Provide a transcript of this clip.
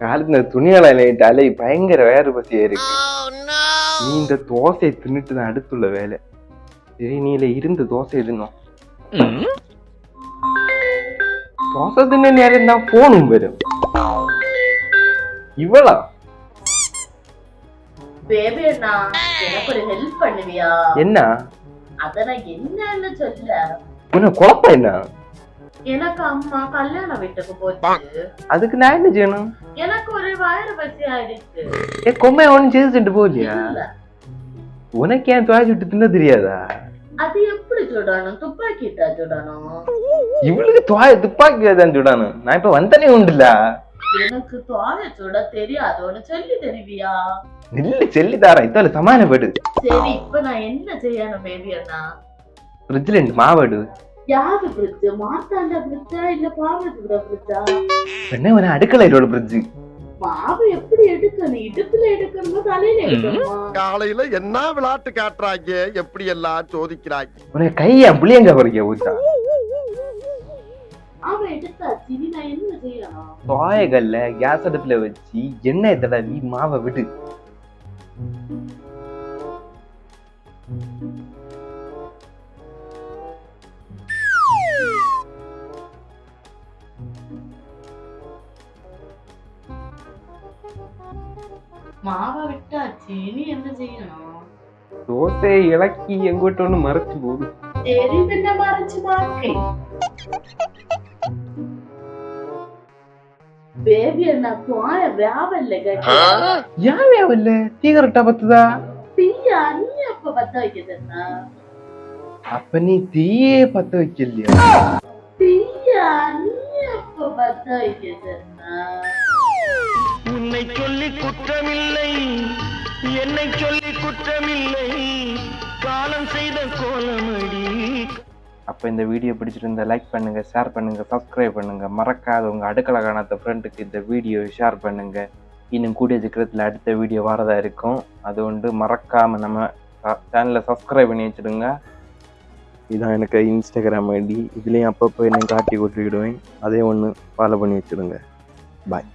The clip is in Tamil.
காலத்துல துணியால இலையிட்டாலே பயங்கர வேறு பசியா இருக்கு. நீ இந்த தோசையை தின்னுட்டு தான் அடுத்துள்ள வேலை. சரி நீல இருந்த தோசை தின்னும். தோசை தின்ன நேரம் தான் போனும் வரும். இவளா? என்ன? அதனா என்னன்னு குழப்பம் என்ன? எனக்கு அம்மா கல்யாண வீட்டுக்கு போச்சு. அதுக்கு நான் என்ன செய்யணும்? எனக்கு ஒரு வயிறு பசியா இருக்கு ஏ கொம்மை ஒன்னும் செய்துட்டு போகலையா இல்ல. உனக்கு ஏன் துவாய் சுட்டு தின்ன தெரியாதா? அது எப்படி சுடணும்? துப்பாக்கிட்டா சுடணும்? இவளுக்கு துவாய துப்பாக்கி தான் சுடணும்? நான் இப்ப வந்தனே உண்டுல. எனக்கு துவாய சுட தெரியாதோன்னு சொல்லி தருவியா? நில்லு செல்லி தாரேன் இதால சமானப்படு சரி இப்ப நான் என்ன செய்யணும் பேபி அண்ணா? ஃப்ரிட்ஜ்ல மாவடு யாரு பிரிட்ஜ்? மாத்தாண்ட பிரிட்ஜா? இல்ல பாவத்தோட பிரிட்ஜா? என்ன உன அடுக்கலையோட ஃப்ரிட்ஜ் மாவு எப்படி எடுக்கணும் இடுப்புல எடுக்கணுமா தலையில எடுக்கணுமா? காலையில என்ன விளையாட்டு காட்டுறாங்க? எப்படி எல்லாம் சோதிக்கிறாங்க? உனக்கு கையா புளியங்க பறிக்க ஊத்தா. அவன் எடுத்தாச்சு. இனி நான் என்ன செய்யணும்? துவாயகல்ல கேஸ் அடுப்புல வச்சு எண்ணெய் தடவி மாவை விடு. மாவை விட்டாச்சு இனி என்ன செய்யணும் தோசையை இலக்கி எங்கிட்ட ஒண்ணு மறைச்சு போடு சரி பின்ன மறைச்சு மாக்கை பேபி என்ன துவாய வியாபல்ல கேட்டா ஏன் வேவல்ல தீகரட்டா பத்துதா தீயா நீ அப்ப பத்த வைக்கிறதுனா அப்ப நீ தீயே பத்த வைக்கலையா தீயா நீ சொல்லி குற்றமில்லை. என்னை சொல்லி குற்றமில்லை. காலம் செய்த கோலமடி. அப்ப இந்த வீடியோ பிடிச்சிருந்தா லைக் பண்ணுங்க ஷேர் பண்ணுங்க சப்ஸ்கிரைப் பண்ணுங்க. மறக்காத உங்க அடுக்களை காணாத ஃப்ரெண்டுக்கு இந்த வீடியோ ஷேர் பண்ணுங்க. இன்னும் கூடிய சீக்கிரத்தில் அடுத்த வீடியோ வரதா இருக்கும். அது வந்து மறக்காம நம்ம சேனலை சப்ஸ்கிரைப் பண்ணி வச்சிடுங்க. இதான் எனக்கு இன்ஸ்டாகிராம் ஐடி இதுலேயும் அப்பப்போ என்ன காட்டி கொட்டிவிடுவேன் அதே ஒன்று ஃபாலோ பண்ணி வச்சிடுங்க. பாய்